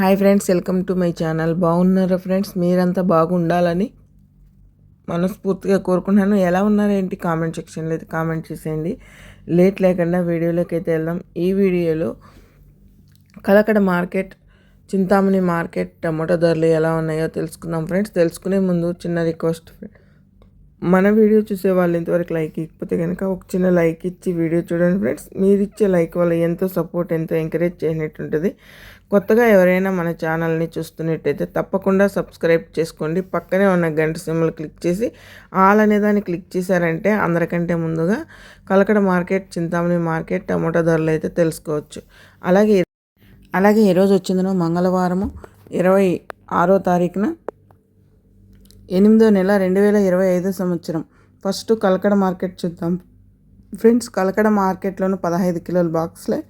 Hi friends welcome to my channel. బాగున్నారా friends? మీరంతా బాగుండాలని మనస్ఫూర్తిగా కోరుకున్నాను ఎలా ఉన్నారో ఏంటి? కామెంట్ సెక్షన్లో అయితే కామెంట్ చేసేయండి. లేట్ లేకుండా వీడియోలోకి అయితే వెళ్దాం. ఈ వీడియోలో Kalakada market Chintamani market tomato ధరలు ఎలా ఉన్నాయో తెలుసుకుందాం ఫ్రెండ్స్. తెలుసుకునే ముందు చిన్న రిక్వెస్ట్. మన వీడియో చూసే వాళ్ళు ఇంతవరకు లైక్ ఇకపోతే కనుక ఒక చిన్న లైక్ ఇచ్చి వీడియో చూడండి ఫ్రెండ్స్. మీరు ఇచ్చే లైక్ వల్ల ఎంతో సపోర్ట్ ఎంతో ఎంకరేజ్ చేసినట్టుంటుంది. కొత్తగా ఎవరైనా మన ఛానల్ని చూస్తున్నట్టయితే తప్పకుండా సబ్స్క్రైబ్ చేసుకోండి. పక్కనే ఉన్న గంట సింబల్ క్లిక్ చేసి ఆల్ అనే దాన్ని క్లిక్ చేశారంటే అందరికంటే ముందుగా Kalakada market Chintamani market tomato ధరలు అయితే తెలుసుకోవచ్చు. అలాగే అలాగే ఈరోజు వచ్చిందను మంగళవారము ఇరవై ఆరో తారీఖున ఎనిమిదో నెల రెండు వేల ఇరవై ఐదో సంవత్సరం. ఫస్ట్ కలకడ మార్కెట్ చూద్దాం. ఫ్రెండ్స్ కలకడ మార్కెట్లోను పదహైదు కిలోల బాక్స్లే.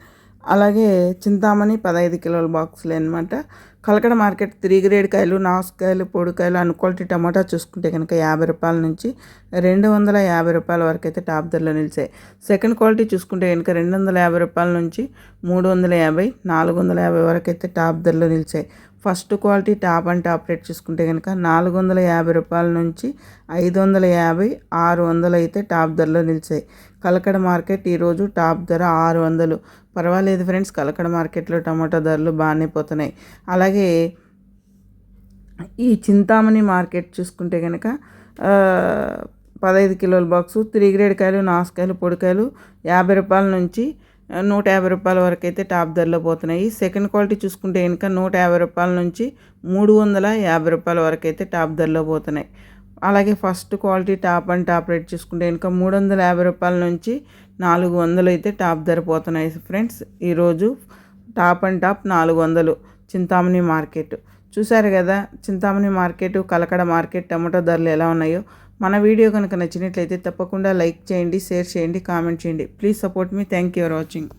అలాగే చింతామణి పదహైదు కిలోల బాక్స్లే అనమాట కలకడ మార్కెట్ త్రీ గ్రేడ్ కాయలు నాసుకాయలు పొడికాయలు అన్ క్వాలిటీ టమాటా చూసుకుంటే కనుక యాభై రూపాయల నుంచి రెండు వందల యాభై రూపాయల వరకు అయితే టాప్ ధరలో నిలిచాయి. సెకండ్ క్వాలిటీ చూసుకుంటే కనుక రెండు వందల యాభై రూపాయల నుంచి మూడు వందల యాభై నాలుగు వందల యాభై వరకు అయితే టాప్ ధరలో నిలిచాయి. First quality top and top rate చూసుకుంటే కనుక నాలుగు వందల యాభై రూపాయల నుంచి ఐదు వందల యాభై ఆరు వందలు అయితే టాప్ ధరలో నిలిచాయి. కలకడ మార్కెట్ ఈరోజు టాప్ ధర ఆరు వందలు. పర్వాలేదు ఫ్రెండ్స్ కలకడ మార్కెట్లో టమాటా ధరలు బాగానే పోతున్నాయి. అలాగే అలాగే ఈ చింతామణి మార్కెట్ చూసుకుంటే కనుక పదహైదు కిలోల బాక్సు త్రీ గ్రేడ్ కాయలు నాసుకాయలు పొడికాయలు యాభై రూపాయల నుంచి నూట యాభై రూపాయల వరకు అయితే టాప్ ధరలో పోతున్నాయి. సెకండ్ క్వాలిటీ చూసుకుంటే కనుక నూట యాభై రూపాయల నుంచి మూడు వందల యాభై రూపాయల వరకు అయితే టాప్ ధరలో పోతున్నాయి. అలాగే first quality top and top rate చూసుకుంటే కనుక మూడు వందల యాభై రూపాయల నుంచి నాలుగు వందలు అయితే టాప్ ధర పోతున్నాయి ఫ్రెండ్స్. ఈరోజు టాప్ అండ్ టాప్ నాలుగు వందలు. చింతామణి మార్కెట్. చూశారు కదా Chintamani market Kalakada market tomato ధరలు ఎలా ఉన్నాయో. మన వీడియో కనుక నచ్చినట్లయితే తప్పకుండా లైక్ చేయండి షేర్ చేయండి కామెంట్ చేయండి. Please support me. Thank you for watching.